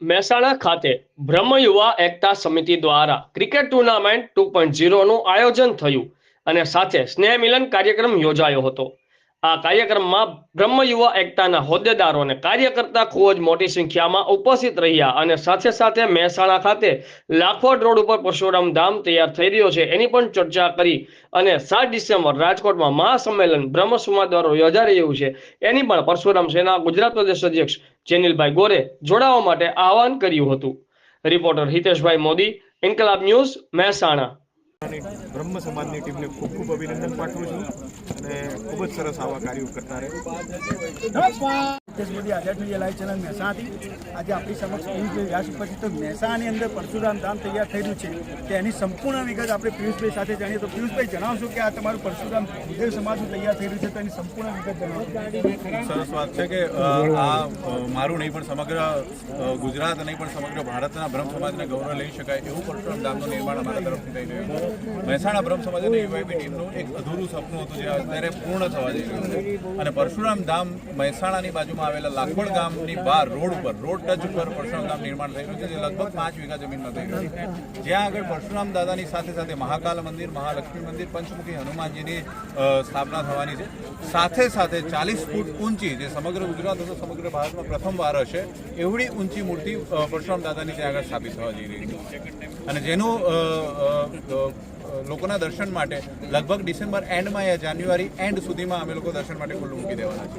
મહેસાણા ખાતે બ્રહ્મ યુવા એકતા સમિતિ દ્વારા ક્રિકેટ ટુર્નામેન્ટ ટુ ઝીરોનું આયોજન થયું અને સાથે સ્નેહ મિલન કાર્યક્રમ યોજાયો હતો. આ કાર્યક્રમમાં બ્રહ્મ યુવા એકતાના હોદ્દેદારો અને કાર્યકર્તા ખૂબ જ મોટી સંખ્યામાં ઉપસ્થિત રહ્યા અને સાથે સાથે મહેસાણા ખાતે લાખોટ રોડ ઉપર પરશુરામ ધામ તૈયાર થઈ રહ્યો છે. એની પણ ચર્ચા કરી અને સાત ડિસેમ્બર રાજકોટમાં મહાસંમેલન બ્રહ્મ સમાજ દ્વારા યોજાઈ રહ્યું છે. એની પણ પરશુરામ સેના ગુજરાત પ્રદેશ અધ્યક્ષ જેનિલભાઈ ગોરે જોડાવા માટે આહવાન કર્યું હતું. Reporter Hiteshbhai Modi, Inquilab news, Mehsana. અને બ્રહ્મ સમાજની ટીમને ખૂબ ખૂબ અભિનંદન પાઠવું છું અને ખૂબ જ સરસ આવા કાર્યો કરતા રહે દેશ મોદી આઝાદ લાઈવ ચેનલ મહેસાણાથી. આજે આપણી સમક્ષ પિયુષભાઈ વ્યાસ ઉપસ્થિત મહેસાણાની અંદર પરશુરામ ધામ તૈયાર થઈ છે. તેની સંપૂર્ણ વિગત આપણે પિયુષભાઈ સાથે જાણીએ તો પિયુષભાઈ, જણાવશો કે આ તમારું પરશુરામ વિજય સમાજનું તૈયાર થઈ રહ્યું છે તેની સંપૂર્ણ વિગત જણાવશો. સરસ વાત છે કે આ મારું નહીં, પણ સમગ્ર ગુજરાત નહીં પણ સમગ્ર ભારતના બ્રહ્મ સમાજને ગૌરવ લઈ શકાય એવું પરશુરામ ધામનું નિર્માણ અમારા તરફથી થઈ રહ્યું છે. મહેસાણા બ્રહ્મ સમાજ અને યુવાઈબી ટીમનું એક અધૂરું સપનું હતું જે અત્યારે પૂર્ણ થવા જઈ રહ્યું છે. અને પરશુરામ ધામ મહેસાણાની બાજુમાં આવેલા લાખોડ ગામની બહાર, રોડ ઉપર, રોડ ટચ ઉપર પરશુરામ નિર્માણ થઈ રહ્યું છે, જે લગભગ પાંચ વીઘા જમીનમાં થઈ રહ્યું છે. જ્યાં આગળ પરશુરામ દાદાની સાથે સાથે મહાકાલ મંદિર, મહાલક્ષ્મી મંદિર, પંચમુખી હનુમાનજીની સ્થાપના થવાની છે. સાથે સાથે ચાલીસ ફૂટ ઊંચી, જે સમગ્ર ગુજરાત અથવા સમગ્ર ભારતમાં પ્રથમવાર હશે, એવડી ઊંચી મૂર્તિ પરશુરામ દાદાની ત્યાં આગળ સ્થાપિત થવા જઈ રહી છે. અને જેનું લોકોના દર્શન માટે લગભગ ડિસેમ્બર એન્ડમાં યા જાન્યુઆરી એન્ડ સુધીમાં અમે લોકો દર્શન માટે ખુલ્લું મૂકી દેવાના છે